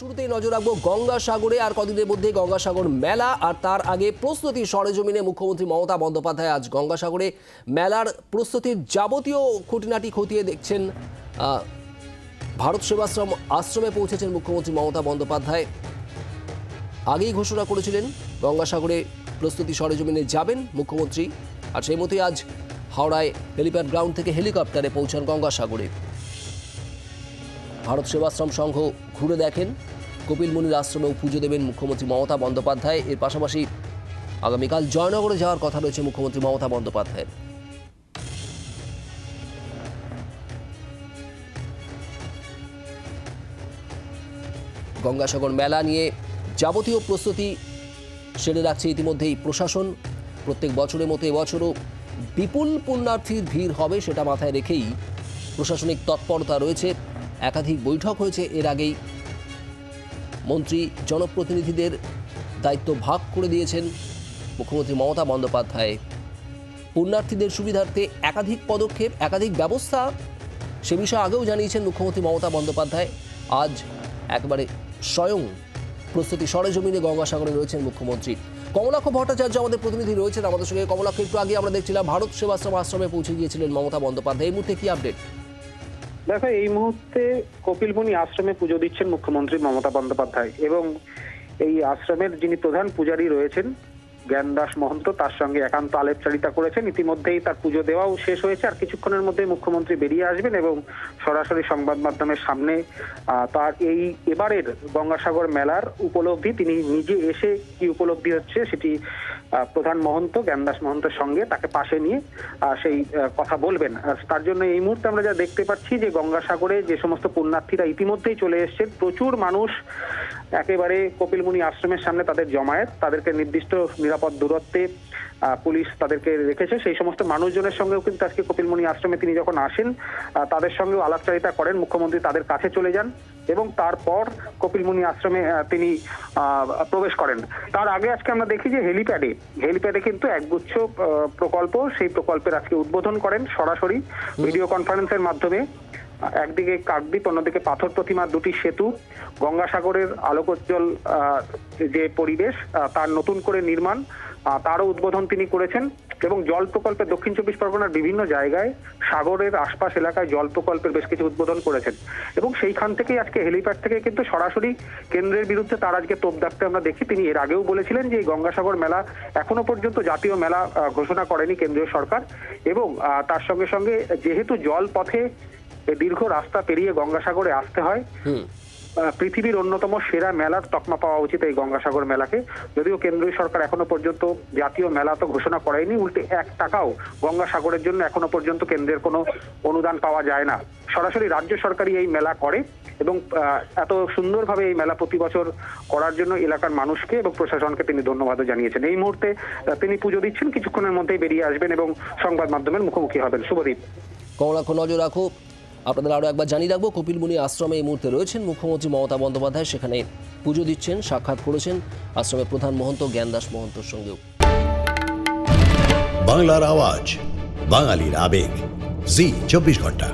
শুরুতেই নজর রাখব গঙ্গাসাগরে আর কদিনের মধ্যে গঙ্গাসাগর মেলা, আর তার আগে প্রস্তুতি সরেজমিনে মুখ্যমন্ত্রী মমতা বন্দ্যোপাধ্যায় আজ গঙ্গাসাগরে মেলার প্রস্তুতির যাবতীয় খুঁটিনাটি খতিয়ে দেখছেন ভারত সেবাশ্রম আশ্রমে পৌঁছেছেন মুখ্যমন্ত্রী মমতা বন্দ্যোপাধ্যায়। আগেই ঘোষণা করেছিলেন গঙ্গাসাগরে প্রস্তুতি সরেজমিনে যাবেন মুখ্যমন্ত্রী, আর সেই মতোই আজ হাওড়ায় হেলিপ্যাড গ্রাউন্ড থেকে হেলিকপ্টারে পৌঁছান গঙ্গাসাগরে ভারত সেবাশ্রম সংঘ ঘুরে দেখেন। কপিল মুনির আশ্রমেও পুজো দেবেন মুখ্যমন্ত্রী মমতা বন্দ্যোপাধ্যায়। এর পাশাপাশি আগামীকাল জয়নগরে যাওয়ার কথা রয়েছে মুখ্যমন্ত্রী মমতা বন্দ্যোপাধ্যায়ের। গঙ্গাসাগর মেলা নিয়ে যাবতীয় প্রস্তুতি সেরে রাখছে ইতিমধ্যেই প্রশাসন। প্রত্যেক বছরের মতো এবছরও বিপুল পুণ্যার্থীর ভিড় হবে সেটা মাথায় রেখেই প্রশাসনিক তৎপরতা রয়েছে। একাধিক বৈঠক হয়েছে এর আগেই। মন্ত্রী, জনপ্রতিনিধিদের দায়িত্ব ভাগ করে দিয়েছেন মুখ্যমন্ত্রী মমতা বন্দ্যোপাধ্যায়। পুণ্যার্থীদের সুবিধার্থে একাধিক পদক্ষেপ, একাধিক ব্যবস্থা, সে বিষয়ে আগেও জানিয়েছেন মুখ্যমন্ত্রী মমতা বন্দ্যোপাধ্যায়। আজ একবারে স্বয়ং প্রস্তুতি সরেজমিনে গঙ্গাসাগরে রয়েছেন মুখ্যমন্ত্রী। কমলাক্ষ ভট্টাচার্য আমাদের প্রতিনিধি রয়েছেন আমাদের সঙ্গে। কমলাক্ষ, একটু আগে আমরা দেখছিলাম ভারত সেবাশ্রম আশ্রমে পৌঁছে গিয়েছিলেন মমতা বন্দ্যোপাধ্যায়। এই মুহূর্তে কি আপডেট? দেখো, এই মুহূর্তে কপিলমুনি আশ্রমে পুজো দিচ্ছেন মুখ্যমন্ত্রী মমতা বন্দ্যোপাধ্যায় এবং এই আশ্রমের যিনি প্রধান পূজারী রয়েছেন, জ্ঞানদাস মহন্ত, তার সঙ্গে একান্ত আলেপচারিতা করেছেন। ইতিমধ্যেই তার পুজো দেওয়াও শেষ হয়েছে। আর কিছুক্ষণের মধ্যে মুখ্যমন্ত্রী বেরিয়ে আসবেন এবং সরাসরি সংবাদ মাধ্যমের সামনে তার এই এবারের গঙ্গাসাগর মেলার উপলব্ধি, তিনি নিজে এসে কি উপলব্ধি হচ্ছে সেটি প্রধান মহন্ত, জ্ঞানদাস মহন্তের সঙ্গে তাকে পাশে নিয়ে সেই কথা বলবেন। তার জন্য এই মুহূর্তে আমরা যা দেখতে পাচ্ছি যে গঙ্গাসাগরে যে সমস্ত পুণ্যার্থীরা ইতিমধ্যেই চলে এসেছেন, প্রচুর মানুষ একেবারে কপিলমুনি আশ্রমের সামনে তাদের জমায়েত তাদেরকে নির্দিষ্ট নিরাপদ দূরত্বে পুলিশ তাদেরকে রেখেছে। সেই সমস্ত মানুষজনের সঙ্গেও কিন্তু আজকে কপিলমুনি আশ্রমে তিনি যখন আসেন তাদের সঙ্গেও আলাপচারিতা করেন। মুখ্যমন্ত্রী তাদের কাছে চলে যান এবং তারপর কপিলমুনি আশ্রমে তিনি প্রবেশ করেন। তার আগে আজকে আমরা দেখি যে হেলিপ্যাডে হেলিপ্যাডে কিন্তু একগুচ্ছ প্রকল্প সেই প্রকল্পের আজকে উদ্বোধন করেন সরাসরি ভিডিও কনফারেন্সের মাধ্যমে। একদিকে কাকদ্বীপ, অন্যদিকে পাথর প্রতিমা, দুটি সেতু। গঙ্গাসাগরের আলোকোজ্জ্বল যে পরিবেশ তার নতুন করে নির্মাণ তারও উদ্বোধন তিনি করেছেন। এবং জল প্রকল্পে দক্ষিণ চব্বিশ পরগনার বিভিন্ন জায়গায় সাগরের আশপাশ এলাকায় জল প্রকল্পের বেশ কিছু উদ্বোধন করেছেন। এবং সেইখান থেকেই আজকে হেলিপ্যাড থেকে কিন্তু সরাসরি কেন্দ্রের বিরুদ্ধে তার আজকে তোপ দাগতে আমরা দেখি। তিনি এর আগেও বলেছিলেন যে এই গঙ্গাসাগর মেলা এখনও পর্যন্ত জাতীয় মেলা ঘোষণা করেনি কেন্দ্রীয় সরকার। এবং তার সঙ্গে সঙ্গে যেহেতু জল পথে এই দীর্ঘ রাস্তা পেরিয়ে গঙ্গাসাগরে আসতে হয়। পৃথিবীর অন্যতম সেরা মেলার তকমা পাওয়া উচিত এই গঙ্গাসাগর মেলাকে। যদিও কেন্দ্রীয় সরকার এখনও পর্যন্ত জাতীয় মেলা তো ঘোষণা করেনি উল্টে এক টাকাও গঙ্গাসাগরের জন্য এখনও পর্যন্ত কেন্দ্রের কোনো অনুদান পাওয়া যায় না। সরাসরি রাজ্য সরকারই এই মেলা করে এবং এত সুন্দরভাবে এই মেলা প্রতি বছর করার জন্য এলাকার মানুষকে এবং প্রশাসনকে তিনি ধন্যবাদও জানিয়েছেন। এই মুহূর্তে তিনি পুজো দিচ্ছেন কিছুক্ষণের মধ্যেই বেরিয়ে আসবেন এবং সংবাদ মাধ্যমের মুখোমুখি হবেন। শুভদীপ। কমলাক্ষ নজর রাখো আপনাদের আরও একবার জানিয়ে রাখব, কপিল মুনি আশ্রমে এই মুহূর্তে রয়েছেন। মুখ্যমন্ত্রী মমতা বন্দ্যোপাধ্যায় সেখানে পুজো দিচ্ছেন, সাক্ষাৎ করেছেন। আশ্রমের প্রধান মহন্ত জ্ঞানদাস মহন্তর সঙ্গেও। বাংলার আওয়াজ, বাঙালির আবেগ। জি, চব্বিশ ঘণ্টা।